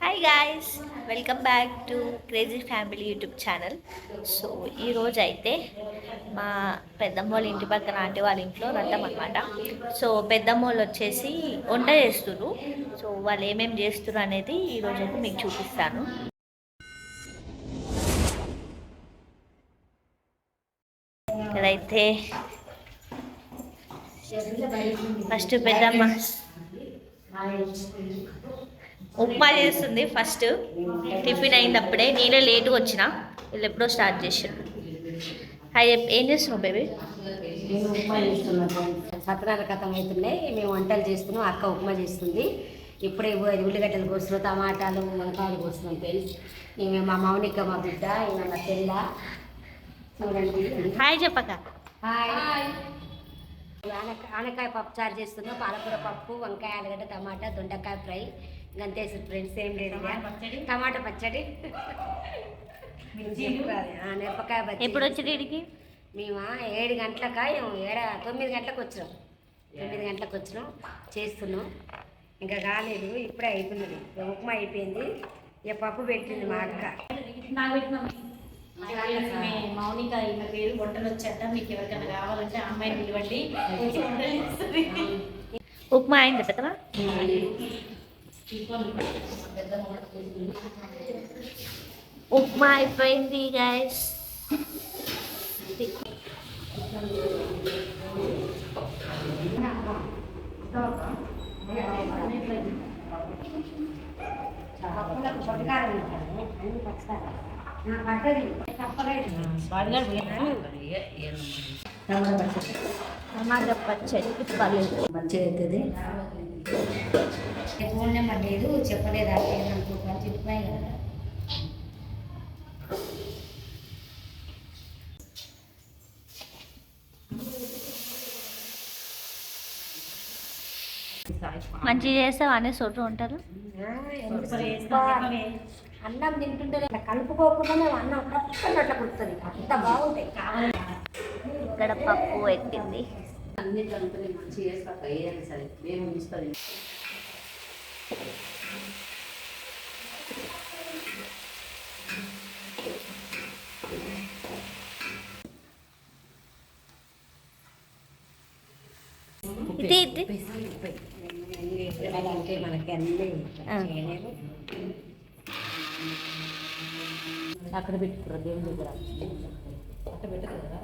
Hi guys welcome back to crazy family YouTube channel so ఈరోజు అయితే మా పెద్దమ్మ వాళ్ళ ఇంటి పక్కన ఆంటీ వాళ్ళ ఇంట్లో రథం అనమాట సో పెద్దమ్మ వాళ్ళు వచ్చేసి వంట చేస్తున్నారు సో వాళ్ళు ఏమేమి చేస్తున్నారు అనేది ఈరోజు అయితే మీకు చూపిస్తాను. ఇక్కడైతే ఫస్ట్ పెద్దమ్మ ఉప్మా చేస్తుంది ఫస్ట్. టిఫిన్ అయింది అప్పుడే నేనే లేట్గా వచ్చిన. వీళ్ళు ఎప్పుడో స్టార్ట్ చేసారు హాయ్. ఏం చేస్తున్నావు బేబీ? సత్యనారాయణ కథం అవుతున్నాయి. మేము వంటలు చేస్తున్నాం. అక్క ఉప్మా చేస్తుంది. ఇప్పుడే ఉల్లిగడ్డలు కోస్తున్నాం టమాటాలు మునకాయలు కోస్తున్నాం ఫ్రెండ్స్ ఈమె మా మౌనిక మా బిడ్డ ఈమె మా తెల్ల చూడండి. హాయ్ చెప్పక హాయ్. ఆనక ఆనకాయ పప్పు చారు చేస్తున్నాం. పాలకూర పప్పు వంకాయ ఆలుగడ్డ టమాటా దొండకాయ ఫ్రై. గంతేసి ఫ్రెండ్స్ ఏం లేదు. టమాటా పచ్చడి? ఆ, మిరపకాయ బజ్జీ. ఎప్పుడు వచ్చి వీడికి మేము ఏడు గంటలక ఏడ తొమ్మిది గంటలకు వచ్చినాం. తొమ్మిది గంటలకు వచ్చినాం. చేస్తున్నాం. ఇంకా కాలేదు ఇప్పుడే అయిపోయింది. ఉప్మా అయిపోయింది. ఇక పప్పు పెట్టింది మా అక్క. మౌనిక ఈమె పేరు వంటలు వచ్చాక మీకు ఎవరికైనా కావాలంటే అమ్మాయిని పిలవండి. ఉప్మా అయింది పెద్దమా? ఉప్మా అయిపోయింది గాయస్ టమాటా పచ్చడి టమాటా పచ్చడి పర్లేదు మంచిగా అవుతుంది. ఫోన్ నెంబర్ లేదు చెప్పలేదు? అదే అనుకుంటాను చెప్పాయి కదా. మంచిగా చేస్తావు? అనే చోటు ఉంటారు అన్నం తింటుంటే ఇట్లా కలుపుకోకుండా మేము అన్నం అట్లా కుడుతుంది. అంత బాగుంటాయి. ఇక్కడ పప్పు ఎక్కింది అన్ని కలుపుకొని మంచిగా చేస్తాక ఏదైనా సరే. మేము ఇస్తుంది ఇది ఇది అంటే మనకి అన్ని ఆ. చేయలేము అక్కడ పెట్టుకురా దేవుని దగ్గర అక్కడ పెట్టదు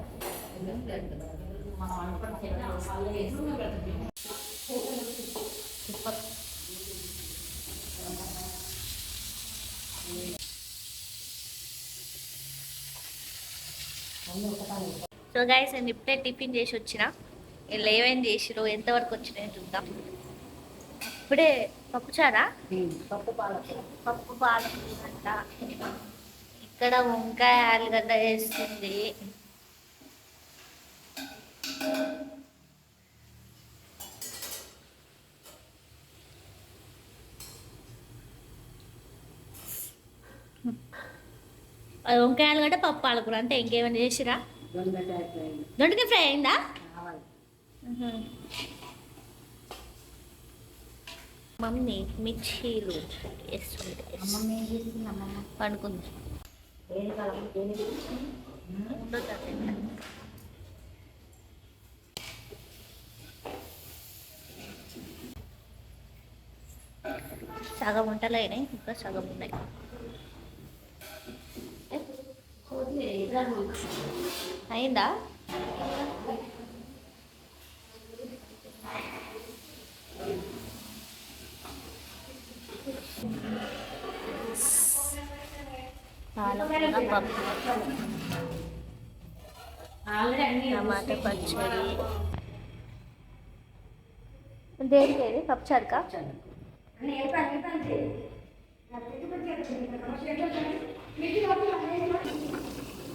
సో గైస్ నేను ఇప్పుడే టిఫిన్ చేసి వచ్చిన. వీళ్ళు ఏమేమి చేసిరో ఎంతవరకు వచ్చినాయో చూద్దాం. ఇప్పుడే పప్పు పాలకు పప్పు పాలకూర. అంట ఇక్కడ వంకాయ ఆలుగడ్డ వేస్తుంది. వంకాయ ఆలుగడ్డ పప్పు పాలకూర అంటే ఇంకేమైనా చేసిరా? దొండకాయ ఫ్రై అయిందా? మమ్మీ మిర్చీలు పండుకుంది. సగం వంటలు అయినాయి ఇంకా సగం ఉన్నాయి అయిందా? పాలకూర పప్పు. ఆల్రెడీ అన్ని టమాటా పచ్చడి దేనికి ఏది పప్పుచారుకా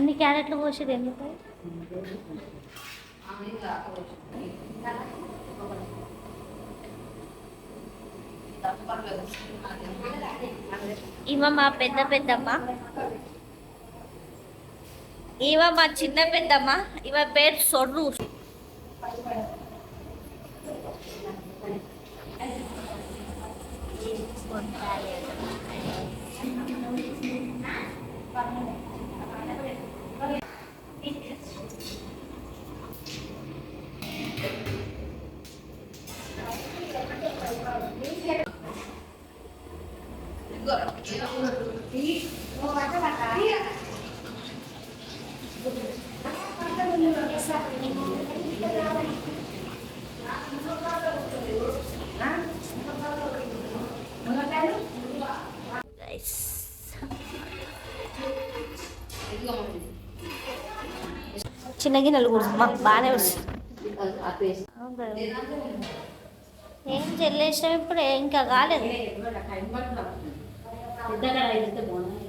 అన్ని క్యారెట్లు పోసేది ఎందుకు? ఇవ మా పెద్ద పెద్దమ్మ. ఇవ మా చిన్న పెద్దమ్మ. ఇవ పేరు సొర్రు. గైస్ చిన్న గిన్నెలు కూడా మాకు బాగానే వస్తుంది. ఏం చెల్లేసాం ఇప్పుడు? ఇంకా కాలేదు. పెద్దగా అయితే బాగుంది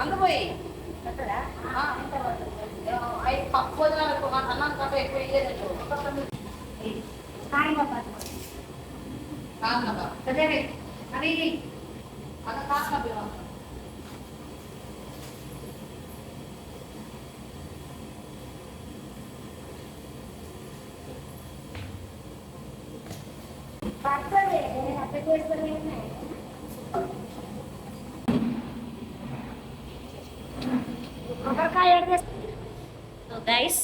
అందుపోయి ఐదు పప్పు అన్నం కంటే ఎక్కువ ఇయ్యేదండి కాదు అదే అది అది కాదు సో గైస్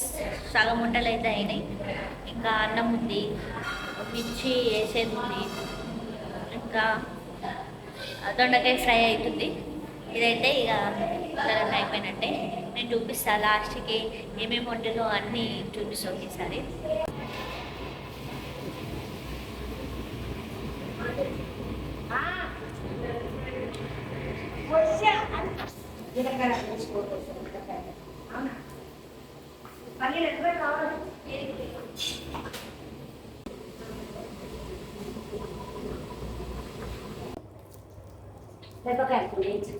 సగం వంటలు అయితే అయినాయి. ఇంకా అన్నం ఉంది మిర్చి వేసేది ఉంది. ఇంకా దొండకాయ ఫ్రై అవుతుంది. ఇదైతే ఇక తరంగా అయిపోయినట్టే. నేను చూపిస్తాను లాస్ట్కి ఏమేమి వంటలో అన్నీ చూపిస్తాను ఈసారి జీలకర్ర Vai pra cá, com leite.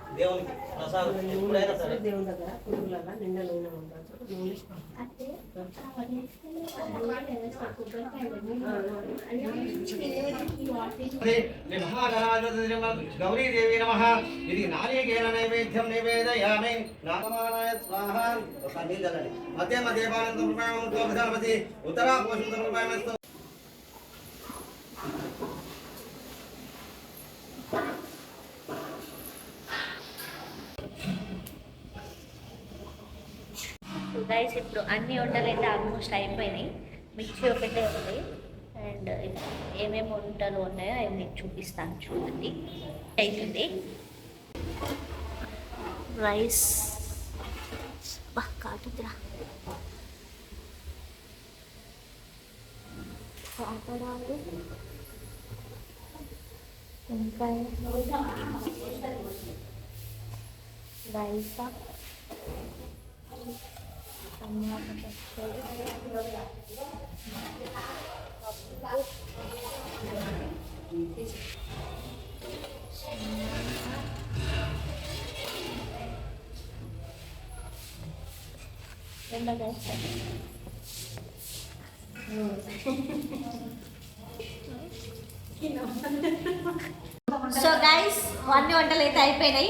దేవునికి ప్రసాదం. ఎప్పుడైనా సరే. దేవుని దగ్గర పురుగులలో నిండా నూనె ఉండదు నూనె గౌరీదేవి నమ. ఇది నారీకేల నైవేద్యం నివేదయామి. నాగమానాయ స్వాహ. మధ్య అన్ని వంటలు అయితే ఆల్మోస్ట్ అయిపోయినాయి. మిర్చి ఒకటే ఉంది. అండ్ ఏమేమి వంటలు ఉన్నాయో అవి మీకు చూపిస్తాను చూడండి. అయిపోయింది. రైస్. బాగా పాపడాలు ఇంకా రైస్? సో గైస్ అన్ని వంటలు అయితే అయిపోయినాయి.